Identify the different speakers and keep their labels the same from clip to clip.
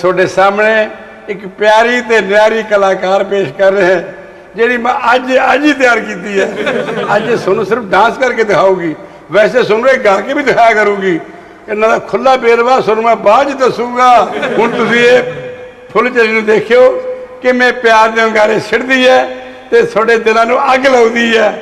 Speaker 1: ਤੁਹਾਡੇ ਸਾਹਮਣੇ ਇੱਕ ਪਿਆਰੀ ਤੇ ਨਿਆਰੀ ਕਲਾਕਾਰ ਪੇਸ਼ ਕਰ ਰਿਹਾ ਹਾਂ, ਜਿਹੜੀ ਮੈਂ ਅੱਜ ਅੱਜ ਹੀ ਤਿਆਰ ਕੀਤੀ ਹੈ। ਅੱਜ ਤੁਹਾਨੂੰ ਸਿਰਫ ਡਾਂਸ ਕਰਕੇ ਦਿਖਾਊਗੀ। ਵੈਸੇ ਸੁਣ ਰਹੇ ਗਾ ਕੇ ਵੀ ਦਿਖਾਇਆ ਕਰੂਗੀ। ਇਹਨਾਂ ਦਾ ਖੁੱਲਾ ਬੇਰਵਾ ਤੁਹਾਨੂੰ ਮੈਂ ਬਾਅਦ ਚ ਦੱਸੂਗਾ। ਹੁਣ ਤੁਸੀਂ ਇਹ ਫੁੱਲ ਚੜੀ ਨੂੰ ਦੇਖਿਓ ਕਿ ਮੈਂ ਪਿਆਰ ਦੇ ਅੰਗਾਰੇ ਛਿੜਦੀ ਹੈ ਤੇ ਤੁਹਾਡੇ ਦਿਲਾਂ ਨੂੰ ਅੱਗ ਲਾਉਂਦੀ ਹੈ।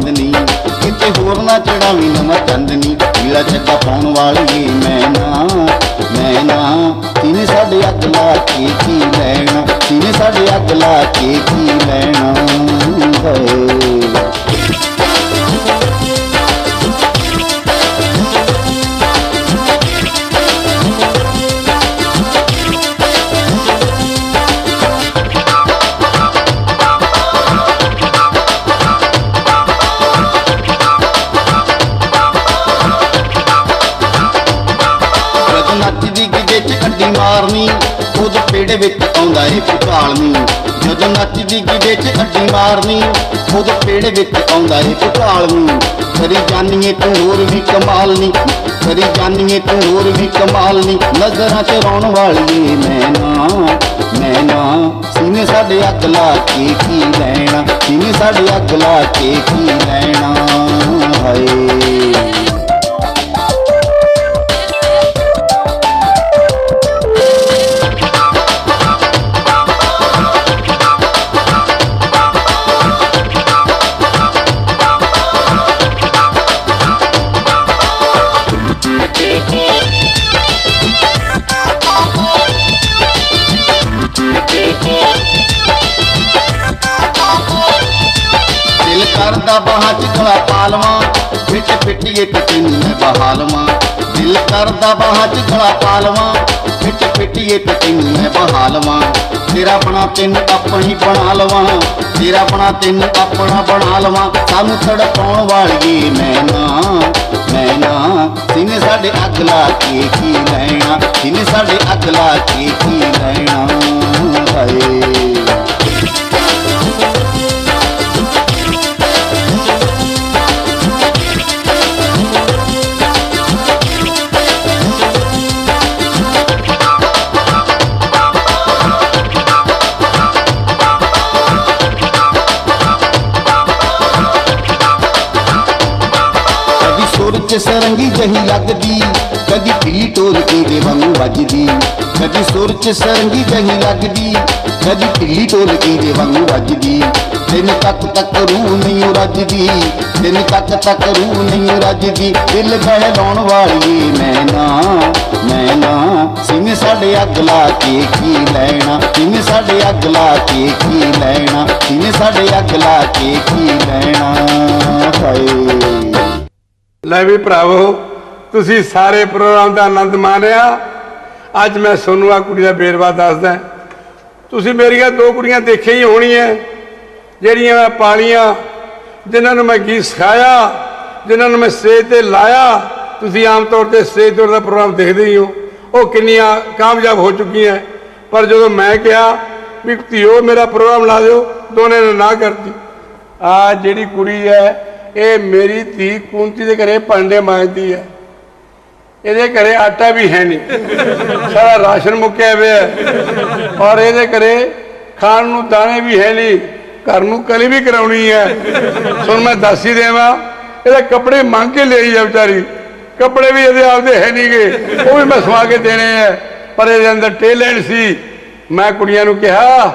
Speaker 2: ਵਿੱਚ ਕਿਤੇ ਹੋਰ ਨਾ ਚੜਾਵੀਂ ਨਵਾਂ ਚੰਦ ਨਹੀਂ ਪੀਲਾ ਚੱਗਾ ਪਾਉਣ ਵਾਲੀ ਮੈਂ ਨਾ ਮੈਂ ਨਾ ਤੀਨੇ ਸਾਡੇ ਅੱਗ ਲਾ ਕੇ ਕੀ ਲੈਣਾ? ਤੀਨੇ ਸਾਡੇ ਅੱਗ ਲਾ ਕੇ ਕੀ ਲੈਣਾ? ਹੈ ਨੱਚਦੀ ਗਿੱਜੇ ਚ ਅੱਡੀ ਮਾਰਨੀ ਉਹਦੇ ਪੇੜੇ ਵਿੱਚ ਆਉਂਦਾ ਏ ਪੁਕਾਲਨੀ ਜਦੋਂ ਨੱਚਦੀ ਗਿੱਜੇ ਚ ਅੱਡੀ ਮਾਰਨੀ ਉਹਦੇ ਪੇੜੇ ਵਿੱਚ ਆਉਂਦਾ ਏ ਪੁਕਾਲਨੀ ਕਰੀ ਜਾਨੀਏ ਤੂੰ ਹੋਰ ਵੀ ਕਮਾਲ ਨੀ ਕਰੀ ਜਾਨੀਏ ਤੂੰ ਹੋਰ ਵੀ ਕਮਾਲ ਨੀ। ਨਜ਼ਰਾਂ ਚ ਰੌਣ ਵਾਲੀ ਏ ਮੈਂ ਨਾ ਮੈਂ ਨਾ ਸੀਨੇ ਸਾਡੇ ਅੱਗ ਲਾ ਕੇ ਕੀ ਲੈਣਾ? ਸੀਨੇ ਸਾਡੇ ਅੱਗ ਲਾ ਕੇ ਕੀ ਲੈਣਾ? ਹਾਏ। ਦਿਲ ਕਰਦਾ ਬਾਹਾਂ ਚ ਗਲਾ ਪਾਲਵਾਂ, ਵਿੱਚ ਪਿੱਟੀਏ ਤੇ ਮੈਂ ਬਹਾਲਵਾਂ ਦਿਲ ਕਰਦਾ ਬਾਹਾਂ ਚ ਗਲਾ ਪਾਲਵਾਂ, ਵਿੱਚ ਪਿੱਟੀਏ ਤੇ ਮੈਂ ਬਹਾਲਵਾਂ ਤੇਰਾ ਬਣਾ ਤੈਨੂੰ ਆਪਣੀ ਬਣਾ ਲਵਾਂ, ਤੇਰਾ ਬਣਾ ਤਿੰਨ ਆਪਣਾ ਬਣਾ ਲਵਾਂ। ਸਾਨੂੰ ਤੜਪਾਉਣ ਵਾਲੀਏ ਮੈਂ ਨਾ ਮੈਂ ਨਾ ਸੀਨੇ ਸਾਡੇ ਅੱਗ ਲਾ ਕੇ ਕੀ ਲੈਣਾ, ਸੀਨੇ ਸਾਡੇ ਅੱਗ ਲਾ ਕਦੀ ਸੁਰ ਸਰੰਗੀ ਜਹੀ ਲੱਗਦੀ। ਕਦੀ ਢੀ ਟੋਲ ਕੇ ਦੇ ਵਾਂਗੂ ਵੱਜਦੀ। ਕਦੀ ਸੁਰ ਚ ਸਰੰਗੀ ਜਹੀ ਲੱਗਦੀ। ਕਦੀ ਢੀ ਟੋਲ ਕੇ ਦੇ ਵਾਂਗੂ ਵੱਜਦੀ। ਦਿਨ ਤੱਕ ਤੱਕ ਰੂਹ ਨਹੀਂ ਰੱਜਦੀ। ਦਿਨ ਤੱਕ ਤੱਕ ਰੂਹ ਨਹੀਂ ਰੱਜਦੀ। ਦਿਲ ਬਹਿਲਾਉਣ ਵਾਲੀ ਮੈਂ ਨਾ ਮੈਂ ਨਾ। ਸਿੰਨੇ ਸਾਡੇ ਅੱਗ ਲਾ ਕੇ ਕੀ ਲੈਣਾ? ਸਿੰਨੇ ਸਾਡੇ ਅੱਗ ਲਾ ਕੇ ਕੀ ਲੈਣਾ? ਸਿੰਨੇ ਸਾਡੇ ਅੱਗ ਲਾ ਕੇ ਕੀ ਲੈਣਾ? ਹਾਏ।
Speaker 1: ਲੈ ਵੀ ਭਰਾਵੋ, ਤੁਸੀਂ ਸਾਰੇ ਪ੍ਰੋਗਰਾਮ ਦਾ ਆਨੰਦ ਮਾਣਿਆ। ਅੱਜ ਮੈਂ ਸੋਨੂੰ ਆ ਕੁੜੀ ਦਾ ਬੇਰਵਾ ਦੱਸਦਾ। ਤੁਸੀਂ ਮੇਰੀਆਂ ਦੋ ਕੁੜੀਆਂ ਦੇਖੀਆਂ ਹੀ ਹੋਣੀਆਂ, ਜਿਹੜੀਆਂ ਮੈਂ ਪਾਲੀਆਂ, ਜਿਨ੍ਹਾਂ ਨੂੰ ਮੈਂ ਗੀਤ ਸਿਖਾਇਆ, ਜਿਨ੍ਹਾਂ ਨੂੰ ਮੈਂ ਸਟੇਜ ਤੇ ਲਾਇਆ। ਤੁਸੀਂ ਆਮ ਤੌਰ ਤੇ ਸਟੇਜ ਤੇ ਦਾ ਪ੍ਰੋਗਰਾਮ ਦੇਖਦੇ ਹੀ ਹੋ। ਉਹ ਕਿੰਨੀਆਂ ਕਾਮਯਾਬ ਹੋ ਚੁੱਕੀਆਂ। ਪਰ ਜਦੋਂ ਮੈਂ ਕਿਹਾ ਵੀ ਧੀਓ ਮੇਰਾ ਪ੍ਰੋਗਰਾਮ ਲਾ ਦਿਓ, ਦੋਨੇ ਨੇ ਨਾ ਕਰਤੀ। ਆ ਜਿਹੜੀ ਕੁੜੀ ਹੈ ਇਹ ਮੇਰੀ ਧੀ ਕੁੰਤੀ ਦੇ ਘਰੇ ਭਾਂਡੇ ਮਾਂਜਦੀ ਹੈ। ਇਹਦੇ ਘਰੇ ਆਟਾ ਵੀ ਹੈ ਨਹੀਂ। ਸਾਰਾ ਰਾਸ਼ਨ ਮੁੱਕਿਆ ਹੋਇਆ ਔਰ ਇਹਦੇ ਘਰੇ ਖਾਣ ਨੂੰ ਦਾਣੇ ਵੀ ਹੈ ਨਹੀਂ। ਘਰ ਨੂੰ ਕਲੀ ਵੀ ਕਰਾਉਣੀ ਹੈ। ਸੁਣ ਮੈਂ ਦੱਸ ਹੀ ਦੇਵਾਂ, ਇਹਦੇ ਕੱਪੜੇ ਮੰਗ ਕੇ ਲਈ ਆ ਵਿਚਾਰੀ। ਕੱਪੜੇ ਵੀ ਇਹਦੇ ਆਪਦੇ ਹੈ ਨਹੀਂਗੇ ਉਹ ਵੀ ਮੈਂ ਸਵਾ ਕੇ ਦੇਣੇ ਆ। ਪਰ ਇਹਦੇ ਅੰਦਰ ਟੈਲੈਂਟ ਸੀ। ਮੈਂ ਕੁੜੀਆਂ ਨੂੰ ਕਿਹਾ,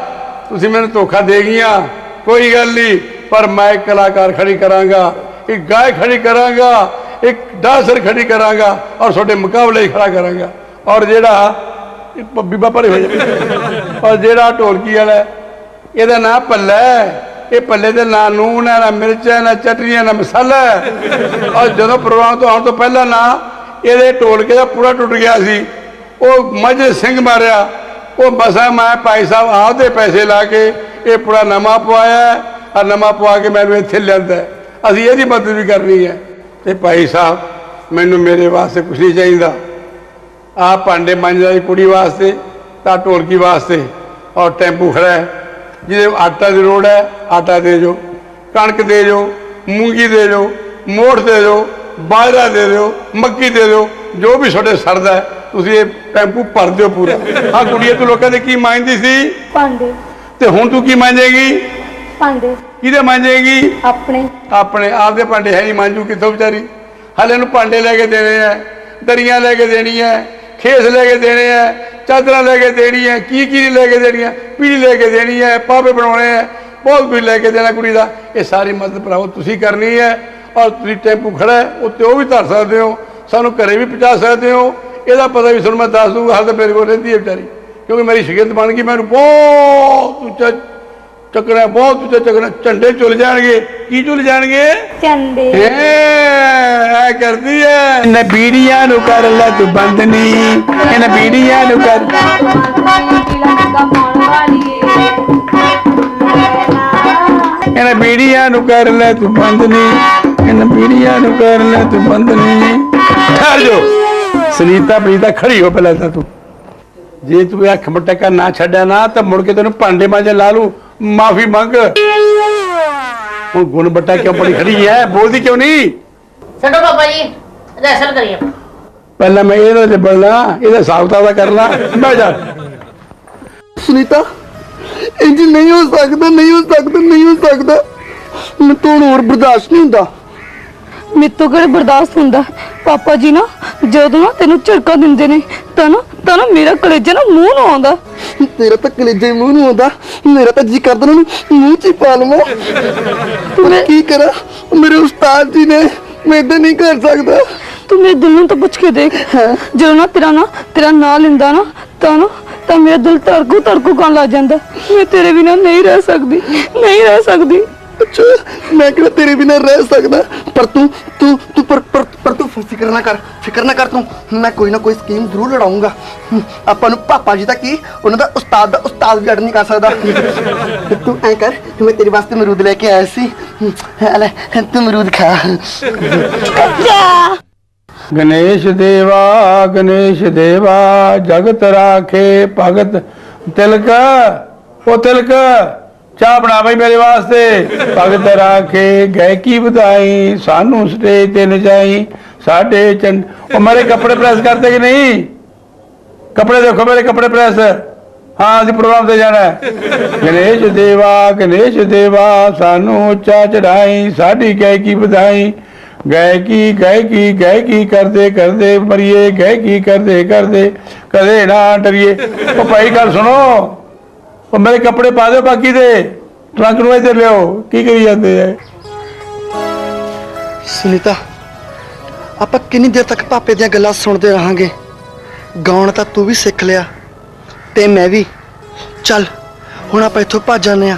Speaker 1: ਤੁਸੀਂ ਮੈਨੂੰ ਧੋਖਾ ਦੇ ਗਈਆਂ। ਕੋਈ ਗੱਲ ਨਹੀਂ। ਪਰ ਮੈਂ ਇੱਕ ਕਲਾਕਾਰ ਖੜੀ ਕਰਾਂਗਾ, ਇੱਕ ਗਾਇਕ ਖੜੀ ਕਰਾਂਗਾ, ਇੱਕ ਡਾਂਸਰ ਖੜੀ ਕਰਾਂਗਾ ਔਰ ਤੁਹਾਡੇ ਮੁਕਾਬਲੇ ਹੀ ਖੜਾ ਕਰਾਂਗਾ। ਔਰ ਜਿਹੜਾ ਬੀਬਾ ਭਰੇ ਹੋ ਜਾ ਔਰ ਜਿਹੜਾ ਢੋਲਕੀ ਵਾਲਾ, ਇਹਦਾ ਨਾਂ ਭੱਲਾ ਹੈ। ਇਹ ਭੱਲੇ ਦੇ ਨਾਂ ਨੂਨ ਹੈ, ਨਾ ਮਿਰਚ ਹੈ ਨਾ ਚਟਨੀ ਹੈ ਨਾ ਮਸਾਲਾ ਹੈ। ਔਰ ਜਦੋਂ ਪ੍ਰੋਗਰਾਮ ਤੋਂ ਆਉਣ ਤੋਂ ਪਹਿਲਾਂ ਨਾ, ਇਹਦੇ ਢੋਲਕੇ ਦਾ ਪੂਰਾ ਟੁੱਟ ਗਿਆ ਸੀ। ਉਹ ਮੱਝ ਸਿੰਘ ਮਾਰਿਆ। ਉਹ ਬਸਾ ਮੈਂ ਭਾਈ ਸਾਹਿਬ ਆਪਦੇ ਪੈਸੇ ਲਾ ਕੇ ਇਹ ਪੂਰਾ ਨਵਾਂ ਪਵਾਇਆ। ਆ ਨਵਾਂ ਪਵਾ ਕੇ ਮੈਨੂੰ ਇੱਥੇ ਲਿਆਂਦਾ। ਅਸੀਂ ਇਹਦੀ ਮਦਦ ਵੀ ਕਰਨੀ ਹੈ। ਤੇ ਭਾਈ ਸਾਹਿਬ ਮੈਨੂੰ ਮੇਰੇ ਵਾਸਤੇ ਕੁਛ ਨਹੀਂ ਚਾਹੀਦਾ। ਆ ਭਾਂਡੇ ਮਾਂਜਣ ਵਾਲੀ ਕੁੜੀ ਵਾਸਤੇ ਤਾਂ ਢੋਲਕੀ ਵਾਸਤੇ ਔਰ ਟੈਂਪੂ ਖੜਾ ਹੈ। ਜਿਹਦੇ ਆਟਾ ਦੀ ਲੋੜ ਹੈ ਆਟਾ ਦੇ ਜੋ ਕਣਕ ਦੇ ਜੋ ਮੂੰਗੀ ਦੇ ਜੋ ਮੋਠ ਦੇ ਜੋ ਬਾਜਰਾ ਦੇ ਦਿਓ ਮੱਕੀ ਦੇ ਦਿਓ ਜੋ ਵੀ ਤੁਹਾਡੇ ਸਰਦਾ ਤੁਸੀਂ ਇਹ ਟੈਂਪੂ ਭਰ ਦਿਓ ਪੂਰਾ। ਆ ਕੁੜੀਏ ਤੂੰ ਲੋਕਾਂ ਦੇ ਕੀ ਮੰਗਦੀ ਸੀ?
Speaker 3: ਭਾਂਡੇ।
Speaker 1: ਤੇ ਹੁਣ ਤੂੰ ਕੀ ਮੰਗੇਗੀ
Speaker 3: ਭਾਂਡੇ
Speaker 1: ਕਿਹਦੇ ਮੰਗੇਗੀ
Speaker 3: ਆਪਣੇ।
Speaker 1: ਆਪਣੇ ਆਪਦੇ ਭਾਂਡੇ ਹੈ ਨਹੀਂ ਮਾਂਜੂ ਕਿੱਥੋਂ ਵਿਚਾਰੀ? ਹਲੇ ਨੂੰ ਭਾਂਡੇ ਲੈ ਕੇ ਦੇਣੇ ਆ ਦਰੀਆਂ ਲੈ ਕੇ ਦੇਣੀ ਹੈ ਖੇਸ ਲੈ ਕੇ ਦੇਣੇ ਆ ਚਾਦਰਾਂ ਲੈ ਕੇ ਦੇਣੀ ਹੈ ਕੀ ਕੀ ਲੈ ਕੇ ਦੇਣੀ ਹੈ ਪੀੜੀ ਲੈ ਕੇ ਦੇਣੀ ਹੈ ਪਾਪੇ ਬਣਾਉਣੇ ਹੈ ਬਹੁਤ ਕੁਝ ਲੈ ਕੇ ਦੇਣਾ ਕੁੜੀ ਦਾ। ਇਹ ਸਾਰੀ ਮਦਦ ਭਰਾਓ ਤੁਸੀਂ ਕਰਨੀ ਹੈ ਔਰ ਤੁਸੀਂ ਟੈਂਪੂ ਖੜਾ ਹੈ ਉੱਤੇ ਉਹ ਵੀ ਧਰ ਸਕਦੇ ਹੋ ਸਾਨੂੰ ਘਰੇ ਵੀ ਪਹੁੰਚਾ ਸਕਦੇ ਹੋ। ਇਹਦਾ ਪਤਾ ਵੀ ਤੁਹਾਨੂੰ ਮੈਂ ਦੱਸ ਦੂੰਗਾ ਹਾਲ ਤਾਂ ਮੇਰੇ ਕੋਲ ਰਹਿੰਦੀ ਹੈ ਵਿਚਾਰੀ ਕਿਉਂਕਿ ਮੇਰੀ ਸ਼ਿਕਾਇਤ ਬਣ ਗਈ ਮੈਨੂੰ ਬਹੁਤ ਉੱਚਾ ਚੱਕਣਾ ਬਹੁਤ ਉੱਚਾ ਚੱਕਣਾ ਝੰਡੇ ਚੁੱਲ ਜਾਣਗੇ। ਕੀ ਚੁੱਲ ਜਾਣਗੇ?
Speaker 3: ਚੰਦੇ
Speaker 1: ਏ ਐ ਕਰਦੀ ਐ। ਇਹਨਾਂ ਬੀੜੀਆਂ ਨੂੰ ਕਰ ਲੈ ਤੂੰ ਬੰਦਨੀ ਇਹਨਾਂ ਬੀੜੀਆਂ ਨੂੰ ਕਰ ਇਹਨਾਂ ਬੀੜੀਆਂ ਨੂੰ ਕਰ ਲੈ ਤੂੰ ਬੰਦਨੀ ਇਹਨਾਂ ਬੀੜੀਆਂ ਨੂੰ ਕਰ ਲੈ ਤੂੰ ਬੰਦਨੀ ਠਹਿਰ ਜੋ। ਸੁਨੀਤਾ ਪ੍ਰੀਤਾ ਖੜੀ ਹੋ ਪਹਿਲਾਂ ਤਾਂ ਤੂੰ। ਜੇ ਤੂੰ ਇਹ ਅੱਖ ਮਟਕਾ ਨਾ ਛੱਡਿਆ ਨਾ ਤਾਂ ਮੁੜ ਕੇ ਤੈਨੂੰ ਭਾਂਡੇ ਮਾਂਜੇ ਲਾ ਲੂ ਮਾਫੀ ਮੰਗ। ਹੁਣ ਗੁਣ ਬੱਟਾ ਕਿਉਂ ਬੜੀ ਖੜੀ ਐ ਬੋਲਦੀ ਕਿਉਂ ਨਹੀਂ?
Speaker 4: ਛੱਡੋ ਬਾਬਾ ਜੀ ਰੈਸਲ ਕਰੀਏ।
Speaker 1: ਪਹਿਲਾਂ ਮੈਂ ਇਹਦਾ ਨਿਬੜਨਾ ਇਹਦਾ ਹਿਸਾਬ ਕਿਤਾਬ ਦਾ ਕਰਨਾ। ਬਹਿ ਜਾ।
Speaker 5: ਸੁਨੀਤਾ ਇੰਜ ਨਹੀਂ ਹੋ ਸਕਦਾ ਨਹੀਂ ਹੋ ਸਕਦਾ ਨਹੀਂ ਹੋ ਸਕਦਾ। ਮੈਂ ਤੋਂ ਹੋਰ ਬਰਦਾਸ਼ਤ ਨਹੀਂ ਹੁੰਦਾ।
Speaker 3: ਮਿੱਤੋਂ ਕਿਹੜੇ ਬਰਦਾਸ਼ਤ ਹੁੰਦਾ? ਪਾਪਾ ਜੀ ਨਾ ਜਦੋਂ ਨਾ ਤੈਨੂੰ ਝੜਕਾ ਦਿੰਦੇ ਨੇ ਤਾਂ ਨਾ ਤਾਂ ਨਾ ਮੇਰਾ ਕਲੇਜਾ ਨਾ ਮੂੰਹ ਨੂੰ ਆਉਂਦਾ।
Speaker 5: ਤੇਰਾ ਤਾਂ ਕਲੇਜੇ ਮੂੰਹ ਨੂੰ ਆਉਂਦਾ। ਮੇਰਾ ਤਾਂ ਜੀ ਕਰਦਾ ਨੂੰ ਮੂੰਹ ਚ ਹੀ ਪਾ ਲਵਾਂ। ਪਰ ਕੀ ਕਰਾਂ? ਮੇਰੇ ਉਸਤਾਦ ਜੀ ਨੇ ਮੈਂ ਇਦਾਂ ਨਹੀਂ ਕਰ ਸਕਦਾ।
Speaker 3: ਤੂੰ ਮੇਰੇ ਦਿਲ ਨੂੰ ਤਾਂ ਪੁੱਛ ਕੇ ਦੇਖ। ਜਦੋਂ ਨਾ ਤੇਰਾ ਨਾ ਤੇਰਾ ਨਾਂ ਲੈਂਦਾ ਨਾ ਤਾਂ ਨਾ ਤਾਂ ਮੇਰਾ ਦਿਲ ਧੜਕੂ ਧੜਕੂ ਕਰਨ ਲੱਗ ਜਾਂਦਾ। ਮੈਂ ਤੇਰੇ ਬਿਨਾਂ ਨਹੀਂ ਰਹਿ ਸਕਦੀ। ਨਹੀਂ ਰਹਿ ਸਕਦੀ।
Speaker 5: ਅੱਛਾ ਮੈਂ ਕਿਹਾ ਤੇਰੇ ਬਿਨਾਂ ਰਹਿ ਸਕਦਾ? ਪਰ ਤੂੰ ਤੂੰ ਤੂੰ ਪਰ ਤੂੰ ਫਿਕਰ ਨਾ ਕਰ ਫਿਕਰ ਨਾ ਕਰ ਤੂੰ। ਮੈਂ ਕੋਈ ਨਾ ਕੋਈ ਸਕੀਮ ਜ਼ਰੂਰ ਲੜਾਉਂਗਾ। ਆਪਾਂ ਨੂੰ ਪਾਪਾ ਜੀ ਦਾ ਕੀ ਉਹਨਾਂ ਦਾ ਉਸਤਾਦ ਦਾ ਉਸਤਾਦ ਵੀ ਅੜ ਨਹੀਂ ਕਰ ਸਕਦਾ। ਤੇ ਐ ਕਰ ਮੈਂ ਤੇਰੇ ਵਾਸਤੇ ਅਮਰੂਦ ਲੈ ਕੇ ਆਇਆ ਸੀ। ਲੈ ਤੂੰ ਅਮਰੂਦ ਖਾ।
Speaker 1: ਗਣੇਸ਼ ਦੇਵਾ ਗਣੇਸ਼ ਦੇਵਾ ਜਗਤ ਰਾਖੇ ਭਗਤ। ਤਿਲਕ ਉਹ ਤਿਲਕ ਚਾਹ ਬਣਾ ਬਈ ਮੇਰੇ ਵਾਸਤੇ। ਭਗਤ ਰਾਖੇ ਗਏ ਕੀ ਵਧਾਈ ਸਾਨੂੰ ਸਟੇਜ ਤੇ ਨਚਾਈ। ਸਾਡੇ ਚੰਡ ਉਹ ਮੇਰੇ ਕੱਪੜੇ ਪ੍ਰੈਸ ਕਰਦੇ ਕਿ ਨਹੀਂ? ਕੱਪੜੇ ਦੇਖੋ ਮੇਰੇ ਕੱਪੜੇ ਪ੍ਰੈਸ। ਹਾਂ, ਅਸੀਂ ਪ੍ਰੋਗਰਾਮ ਤੇ ਜਾਣਾ ਗਣੇਸ਼ ਦੇਵਾ ਗਣੇਸ਼ ਦੇਵਾ, ਸਾਨੂੰ ਉੱਚਾ ਚੜਾਈ ਸਾਡੀ ਗਾਇਕੀ ਵਧਾਈ। ਗਾਇਕੀ ਗਾਇਕੀ ਗਾਇਕੀ ਕਰਦੇ ਕਰਦੇ ਮਰੀਏ, ਗਾਇਕੀ ਕਰਦੇ ਕਰਦੇ ਕਦੇ ਨਾ ਡਰੀਏ। ਉਹ ਭਾਈ ਗੱਲ ਸੁਣੋ। ਉਹ ਮੇਰੇ ਕੱਪੜੇ ਪਾ ਦਿਓ ਬਾਕੀ ਦੇ। ਟਰੰਕ ਨੂੰ ਇੱਧਰ ਲਿਓ ਕੀ ਕਰੀ ਜਾਂਦੇ ਐ
Speaker 5: ਸੁਨੀਤਾ ਆਪਾਂ ਕਿੰਨੀ ਦੇਰ ਤੱਕ ਪਾਪੇ ਦੀਆਂ ਗੱਲਾਂ ਸੁਣਦੇ ਰਹਾਂਗੇ? ਗਾਉਣ ਤਾਂ ਤੂੰ ਵੀ ਸਿੱਖ ਲਿਆ। ਤੇ ਮੈਂ ਵੀ। ਚੱਲ ਹੁਣ ਆਪਾਂ ਇੱਥੋਂ ਭੱਜ ਜਾਂਦੇ ਆ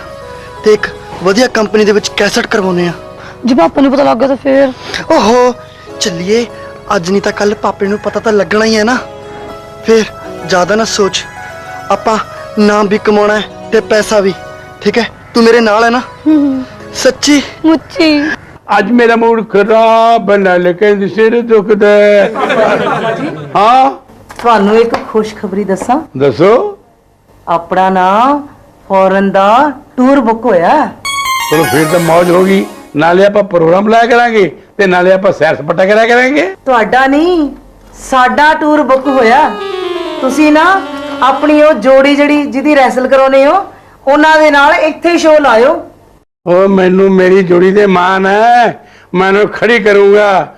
Speaker 5: ਤੇ ਇੱਕ ਵਧੀਆ ਕੰਪਨੀ ਦੇ ਵਿੱਚ ਕੈਸਟ ਕਰਵਾਉਨੇ ਆ
Speaker 3: ਜੇ ਪਾਪਾ ਨੂੰ ਪਤਾ ਲੱਗ ਗਿਆ ਤਾਂ ਫੇਰ।
Speaker 5: ਓਹੋ ਚੱਲੀਏ। ਅੱਜ ਨਹੀਂ ਤਾਂ ਕੱਲ ਪਾਪੇ ਨੂੰ ਪਤਾ ਤਾਂ ਲੱਗਣਾ ਹੀ ਹੈ ਨਾ। ਫਿਰ ਜ਼ਿਆਦਾ ਨਾ ਸੋਚ। ਆਪਾਂ ਨਾਮ ਵੀ ਕਮਾਉਣਾ ਹੈ ਤੇ ਪੈਸਾ ਵੀ। ਠੀਕ ਹੈ? ਤੂੰ ਮੇਰੇ ਨਾਲ ਹੈ ਨਾ? ਸੱਚੀ?
Speaker 3: ਮੁੱਚੀ।
Speaker 1: ਅੱਜ ਮੇਰਾ ਮੂਡ ਖਰਾਬ ਨਾਲ ਕਹਿੰਦੀ ਸਿਰ ਦੁਖਦਾ ਹੈ। ਹਾਂ?
Speaker 6: ਤੁਹਾਨੂੰ ਇੱਕ ਖੁਸ਼ਖਬਰੀ ਦੱਸਾਂ।
Speaker 1: ਦੱਸੋ।
Speaker 6: ਆਪਣਾ ਨਾ ਫੋਰਨ ਦਾ ਟੂਰ ਬੁੱਕ ਹੋਇਆ।
Speaker 1: ਚਲੋ ਫਿਰ ਤਾਂ ਮौज ਹੋ ਗਈ। ਨਾਲੇ ਆਪਾਂ ਪ੍ਰੋਗਰਾਮ ਲਾਇਆ ਕਰਾਂਗੇ ਤੇ ਨਾਲੇ ਆਪਾਂ ਸੈਰ ਸਪਾਟਾ ਕਰਿਆ ਕਰਾਂਗੇ।
Speaker 6: ਤੁਹਾਡਾ ਨਹੀਂ ਸਾਡਾ ਟੂਰ ਬੁੱਕ ਹੋਇਆ। ਤੁਸੀਂ ਨਾ ਆਪਣੀ ਉਹ ਜੋੜੀ ਜਿਹੜੀ ਜਿਹਦੀ ਰੈਸਲ ਕਰਾਉਨੇ ਹੋ ਉਹਨਾਂ ਦੇ ਨਾਲ ਇੱਥੇ ਹੀ ਸ਼ੋਅ ਲਾਇਓ।
Speaker 1: ਉਹ ਮੈਨੂੰ ਮੇਰੀ ਜੋੜੀ ਦੇ ਮਾਨ ਹੈ ਮੈਂ ਉਹਨੂੰ ਖੜੀ ਕਰੂਗਾ।